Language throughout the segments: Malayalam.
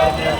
Thank you.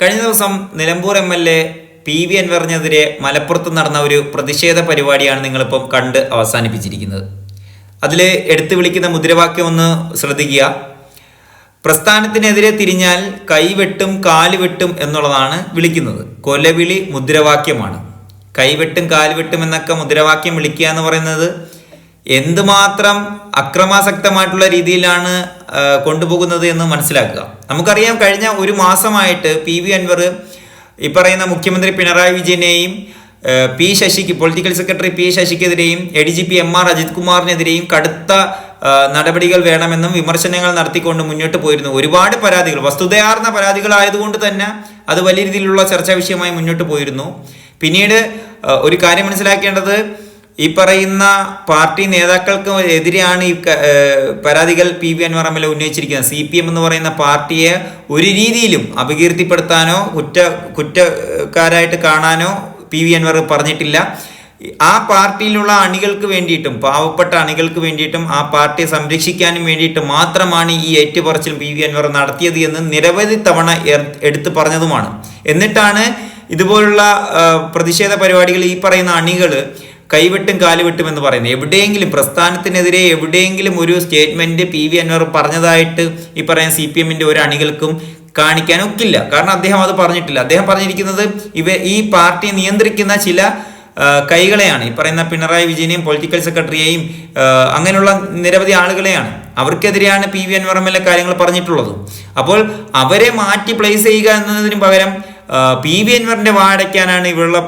കഴിഞ്ഞ ദിവസം Nilambur M L A P V അൻവറിനെതിരെ മലപ്പുറത്ത് നടന്ന ഒരു പ്രതിഷേധ പരിപാടിയാണ് നിങ്ങളിപ്പം കണ്ട് അവസാനിപ്പിച്ചിരിക്കുന്നത്. അതിൽ എടുത്തു വിളിക്കുന്ന മുദ്രാവാക്യം ഒന്ന് ശ്രദ്ധിക്കുക. പ്രസ്ഥാനത്തിനെതിരെ തിരിഞ്ഞാൽ കൈവെട്ടും കാലുവെട്ടും എന്നുള്ളതാണ് വിളിക്കുന്നത്. കൊലവിളി മുദ്രാവാക്യമാണ്. കൈവെട്ടും കാലുവെട്ടും എന്നൊക്കെ മുദ്രാവാക്യം വിളിക്കുക എന്ന് പറയുന്നത് എന്തുമാത്രം അക്രമാസക്തമായിട്ടുള്ള രീതിയിലാണ് കൊണ്ടുപോകുന്നത് എന്ന് മനസ്സിലാക്കുക. നമുക്കറിയാം കഴിഞ്ഞ ഒരു മാസമായിട്ട് പി വി അൻവർ ഈ പറയുന്ന മുഖ്യമന്ത്രി പിണറായി വിജയനെയും പി ശശിക്ക് political secretary P ശശിക്കെതിരെയും A D G P M R Ajith കുമാറിനെതിരെയും കടുത്ത നടപടികൾ വേണമെന്നും വിമർശനങ്ങൾ നടത്തിക്കൊണ്ട് മുന്നോട്ട് പോയിരുന്നു. ഒരുപാട് പരാതികൾ വസ്തുതയാർന്ന പരാതികളായതുകൊണ്ട് തന്നെ അത് വലിയ രീതിയിലുള്ള ചർച്ചാ വിഷയമായി മുന്നോട്ട് പോയിരുന്നു. പിന്നീട് ഒരു കാര്യം മനസ്സിലാക്കേണ്ടത് ഈ പറയുന്ന പാർട്ടി നേതാക്കൾക്ക് എതിരെയാണ് ഈ പരാതികൾ പി വി അൻവർ എ ഉന്നയിച്ചിരിക്കുന്നത്. സി പി എം എന്ന് പറയുന്ന പാർട്ടിയെ ഒരു രീതിയിലും അപകീർത്തിപ്പെടുത്താനോ കുറ്റ കുറ്റക്കാരായിട്ട് കാണാനോ പി വി അൻവർ പറഞ്ഞിട്ടില്ല. ആ പാർട്ടിയിലുള്ള അണികൾക്ക് വേണ്ടിയിട്ടും പാവപ്പെട്ട അണികൾക്ക് വേണ്ടിയിട്ടും ആ പാർട്ടിയെ സംരക്ഷിക്കാനും വേണ്ടിയിട്ട് മാത്രമാണ് ഈ ഏറ്റുപറച്ചിൽ പി വി അൻവർ നടത്തിയത് എന്ന് നിരവധി തവണ എടുത്തു പറഞ്ഞതുമാണ്. എന്നിട്ടാണ് ഇതുപോലുള്ള പ്രതിഷേധ പരിപാടികൾ ഈ പറയുന്ന അണികൾ കൈവെട്ടും കാലുവെട്ടും എന്ന് പറയുന്നത്. എവിടെയെങ്കിലും പ്രസ്ഥാനത്തിനെതിരെ എവിടെയെങ്കിലും ഒരു സ്റ്റേറ്റ്മെന്റ് പി വി അൻവർ പറഞ്ഞതായിട്ട് ഈ പറയുന്ന സി പി എമ്മിന്റെ ഒരു അണികൾക്കും കാണിക്കാൻ ഒക്കില്ല കാരണം അദ്ദേഹം അത് പറഞ്ഞിട്ടില്ല. അദ്ദേഹം പറഞ്ഞിരിക്കുന്നത് ഇവ ഈ പാർട്ടി നിയന്ത്രിക്കുന്ന ചില കൈകളെയാണ്. ഈ പറയുന്ന പിണറായി വിജയനെയും പൊളിറ്റിക്കൽ സെക്രട്ടറിയെയും അങ്ങനെയുള്ള നിരവധി ആളുകളെയാണ്. അവർക്കെതിരെയാണ് പി വി അൻവർ എൽ കാര്യങ്ങൾ പറഞ്ഞിട്ടുള്ളത്. അപ്പോൾ അവരെ മാറ്റി പ്ലേസ് ചെയ്യുക എന്നതിന് പകരം പി വി അൻവറിന്റെ വാടയ്ക്കാനാണ് ഇവിടെയുള്ള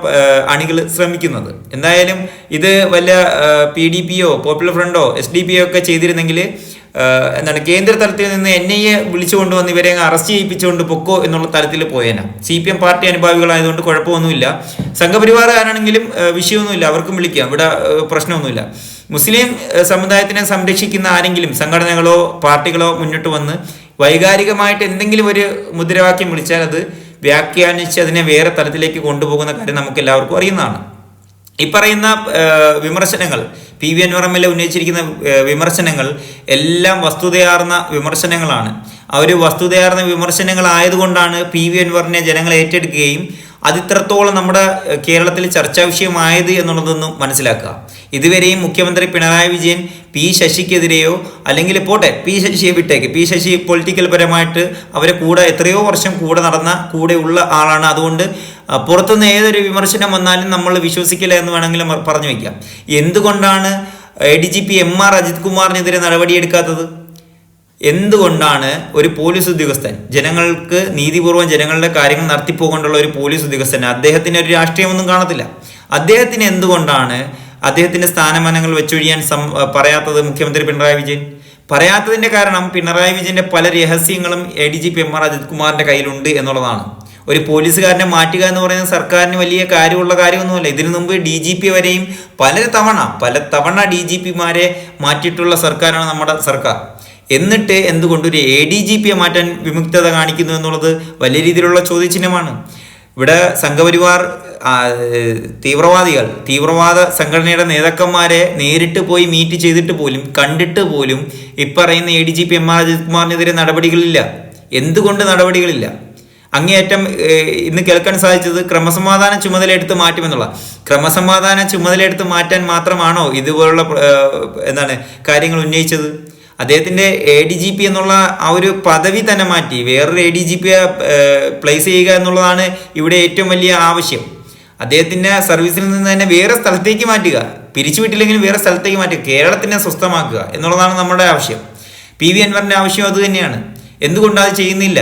അണികൾ ശ്രമിക്കുന്നത്. എന്തായാലും ഇത് വല്ല പി ഡി പിയോ പോപ്പുലർ ഫ്രണ്ടോ എസ് ഡി പി ഒക്കെ ചെയ്തിരുന്നെങ്കിൽ എന്താണ് കേന്ദ്ര തലത്തിൽ നിന്ന് എൻ ഐ എ വിളിച്ചുകൊണ്ടുവന്ന് ഇവരെ അറസ്റ്റ് ചെയ്യിപ്പിച്ചുകൊണ്ട് പൊക്കോ എന്നുള്ള തലത്തിൽ പോയേന. സി പി എം പാർട്ടി അനുഭാവികളായതുകൊണ്ട് കുഴപ്പമൊന്നുമില്ല. സംഘപരിവാറുകാരാണെങ്കിലും വിഷയമൊന്നുമില്ല. അവർക്കും വിളിക്കാം. ഇവിടെ പ്രശ്നമൊന്നുമില്ല. മുസ്ലിം സമുദായത്തിനെ സംരക്ഷിക്കുന്ന ആരെങ്കിലും സംഘടനകളോ പാർട്ടികളോ മുന്നോട്ട് വന്ന് വൈകാരികമായിട്ട് എന്തെങ്കിലും ഒരു മുദ്രാവാക്യം വിളിച്ചാൽ അത് വ്യാഖ്യാനിച്ച് അതിനെ വേറെ തലത്തിലേക്ക് കൊണ്ടുപോകുന്ന കാര്യം നമുക്ക് എല്ലാവർക്കും അറിയുന്നതാണ്. ഈ പറയുന്ന വിമർശനങ്ങൾ പി വി എ ഉന്നയിച്ചിരിക്കുന്ന വിമർശനങ്ങൾ എല്ലാം വസ്തുതയാർന്ന വിമർശനങ്ങളാണ്. ആ ഒരു വസ്തുതയാർന്ന വിമർശനങ്ങളായതുകൊണ്ടാണ് പി വി അൻവറിനെ ജനങ്ങൾ ഏറ്റെടുക്കുകയും അതിത്രത്തോളം നമ്മുടെ കേരളത്തിൽ ചർച്ചാ വിഷയമായത് എന്നുള്ളതൊന്നും മനസ്സിലാക്കുക. ഇതുവരെയും മുഖ്യമന്ത്രി പിണറായി വിജയൻ പി ശശിക്കെതിരെയോ അല്ലെങ്കിൽ പോട്ടെ പി ശശിയെ വിട്ടേക്ക്. പി ശശി പൊളിറ്റിക്കൽ പരമായിട്ട് അവരെ കൂടെ എത്രയോ വർഷം കൂടെ നടന്ന കൂടെ ഉള്ള ആളാണ്. അതുകൊണ്ട് പുറത്തുനിന്ന് ഏതൊരു വിമർശനം വന്നാലും നമ്മൾ വിശ്വസിക്കില്ല എന്ന് വേണമെങ്കിലും പറഞ്ഞു വയ്ക്കാം. എന്തുകൊണ്ടാണ് A D G P M R Ajith കുമാറിനെതിരെ നടപടിയെടുക്കാത്തത്? എന്തുകൊണ്ടാണ് ഒരു പോലീസ് ഉദ്യോഗസ്ഥൻ ജനങ്ങൾക്ക് നീതിപൂർവം ജനങ്ങളുടെ കാര്യങ്ങൾ നടത്തിപ്പോകൊണ്ടുള്ള ഒരു പോലീസ് ഉദ്യോഗസ്ഥൻ അദ്ദേഹത്തിന് ഒരു രാഷ്ട്രീയമൊന്നും കാണത്തില്ല. അദ്ദേഹത്തിന് എന്തുകൊണ്ടാണ് അദ്ദേഹത്തിന്റെ സ്ഥാനമാനങ്ങൾ വെച്ചൊഴിയാൻ പറയാത്തത് മുഖ്യമന്ത്രി പിണറായി വിജയൻ. പറയാത്തതിന്റെ കാരണം പിണറായി വിജയന്റെ പല രഹസ്യങ്ങളും A D G P M R Ajith കുമാറിന്റെ കയ്യിലുണ്ട് എന്നുള്ളതാണ്. ഒരു പോലീസുകാരനെ മാറ്റുക എന്ന് പറയുന്നത് സർക്കാരിന് വലിയ കാര്യമുള്ള കാര്യമൊന്നുമല്ല. ഇതിനു മുമ്പ് ഡി ജി പി വരെയും പല തവണ പല തവണ ഡി ജി പിമാരെ മാറ്റിയിട്ടുള്ള സർക്കാരാണ് നമ്മുടെ സർക്കാർ. എന്നിട്ട് എന്തുകൊണ്ട് ഒരു എ ഡി ജി പിയെ മാറ്റാൻ വിമുക്തത കാണിക്കുന്നു എന്നുള്ളത് വലിയ രീതിയിലുള്ള ചോദ്യചിഹ്നമാണ്. ഇവിടെ സംഘപരിവാർ തീവ്രവാദികൾ തീവ്രവാദ സംഘടനയുടെ നേതാക്കന്മാരെ നേരിട്ട് പോയി മീറ്റ് ചെയ്തിട്ട് പോലും കണ്ടിട്ട് പോലും ഇപ്പറയുന്ന A D G P M R Ajith കുമാറിനെതിരെ നടപടികളില്ല. എന്തുകൊണ്ട് നടപടികളില്ല? അങ്ങേയറ്റം ഇന്ന് കേൾക്കാൻ സാധിച്ചത് ക്രമസമാധാന ചുമതല എടുത്ത് മാറ്റുമെന്നുള്ള ക്രമസമാധാന ചുമതല എടുത്ത് മാറ്റാൻ മാത്രമാണോ ഇതുപോലുള്ള എന്താണ് കാര്യങ്ങൾ ഉന്നയിച്ചത്? അദ്ദേഹത്തിന്റെ എ ഡി ജി പി എന്നുള്ള ആ ഒരു പദവി തന്നെ മാറ്റി വേറൊരു A D G P place ചെയ്യുക എന്നുള്ളതാണ് ഇവിടെ ഏറ്റവും വലിയ ആവശ്യം. അദ്ദേഹത്തിന്റെ സർവീസിൽ നിന്ന് തന്നെ വേറെ സ്ഥലത്തേക്ക് മാറ്റുക. പിരിച്ചുവിട്ടില്ലെങ്കിലും വേറെ സ്ഥലത്തേക്ക് മാറ്റുക. കേരളത്തിനെ സ്വസ്ഥമാക്കുക എന്നുള്ളതാണ് നമ്മുടെ ആവശ്യം. പി വി അൻവറിന്റെ ആവശ്യം അതുതന്നെയാണ് എന്തുകൊണ്ട് അത് ചെയ്യുന്നില്ല?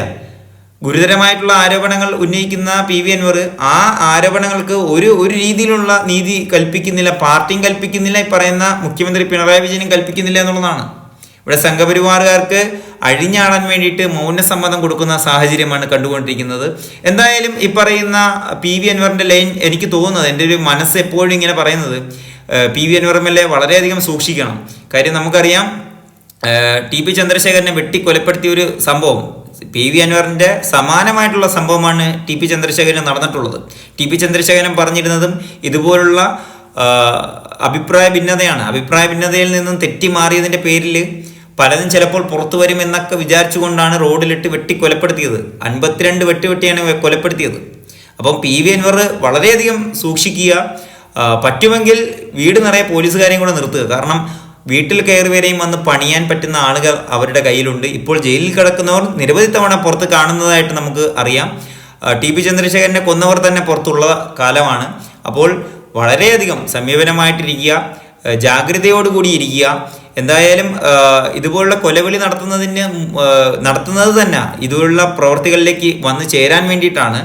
ഗുരുതരമായിട്ടുള്ള ആരോപണങ്ങൾ ഉന്നയിക്കുന്ന പി വി അൻവർ ആ ആരോപണങ്ങൾക്ക് ഒരു ഒരു രീതിയിലുള്ള നീതി കൽപ്പിക്കുന്നില്ല പാർട്ടിയും കൽപ്പിക്കുന്നില്ല ഈ പറയുന്ന മുഖ്യമന്ത്രി പിണറായി വിജയനും കൽപ്പിക്കുന്നില്ല എന്നുള്ളതാണ്. ഇവിടെ സംഘപരിവാറുകാർക്ക് അഴിഞ്ഞാടാൻ വേണ്ടിയിട്ട് മൗനസമ്മതം കൊടുക്കുന്ന സാഹചര്യമാണ് കണ്ടുകൊണ്ടിരിക്കുന്നത്. എന്തായാലും ഈ പറയുന്ന പി വി അൻവറിന്റെ ലൈൻ എനിക്ക് തോന്നുന്നത് എന്റെ ഒരു മനസ്സ് എപ്പോഴും ഇങ്ങനെ പറയുന്നത് P V Anvar M L A വളരെയധികം സൂക്ഷിക്കണം. കാര്യം നമുക്കറിയാം ടി പി ചന്ദ്രശേഖരനെ വെട്ടി കൊലപ്പെടുത്തിയ ഒരു സംഭവം പി വി അൻവറിന്റെ സമാനമായിട്ടുള്ള സംഭവമാണ് ടി പി ചന്ദ്രശേഖരൻ നടന്നിട്ടുള്ളത്. ടി പി ചന്ദ്രശേഖരൻ പറഞ്ഞിരുന്നതും ഇതുപോലുള്ള അഭിപ്രായ ഭിന്നതയാണ്. അഭിപ്രായ ഭിന്നതയിൽ നിന്നും തെറ്റി മാറിയതിന്റെ പേരിൽ പലതും ചിലപ്പോൾ പുറത്തു വരുമെന്നൊക്കെ വിചാരിച്ചുകൊണ്ടാണ് റോഡിലിട്ട് വെട്ടി കൊലപ്പെടുത്തിയത് അൻപത്തിരണ്ട് വെട്ടി വെട്ടിയാണ് കൊലപ്പെടുത്തിയത്. അപ്പം പി വി അൻവർ വളരെയധികം സൂക്ഷിക്കുക പറ്റുമെങ്കിൽ വീട് നിറയെ പോലീസുകാരെയും കൂടെ നിർത്തുക. കാരണം വീട്ടിൽ കയറി വരെയും വന്ന് പണിയാൻ പറ്റുന്ന ആളുകൾ അവരുടെ കയ്യിലുണ്ട്. ഇപ്പോൾ ജയിലിൽ കിടക്കുന്നവർ നിരവധി തവണ പുറത്ത് കാണുന്നതായിട്ട് നമുക്ക് അറിയാം. ടി പി ചന്ദ്രശേഖരനെ കൊന്നവർ തന്നെ പുറത്തുള്ള കാലമാണ്. അപ്പോൾ വളരെയധികം സമീപനമായിട്ടിരിക്കുക ജാഗ്രതയോടുകൂടി ഇരിക്കുക എന്തായാലും ഇതുപോലുള്ള കൊലവിളി നടത്തുന്നതിന് നടത്തുന്നത് തന്നെ ഇതുപോലുള്ള പ്രവർത്തികളിലേക്ക് വന്നു ചേരാൻ വേണ്ടിയിട്ടാണ്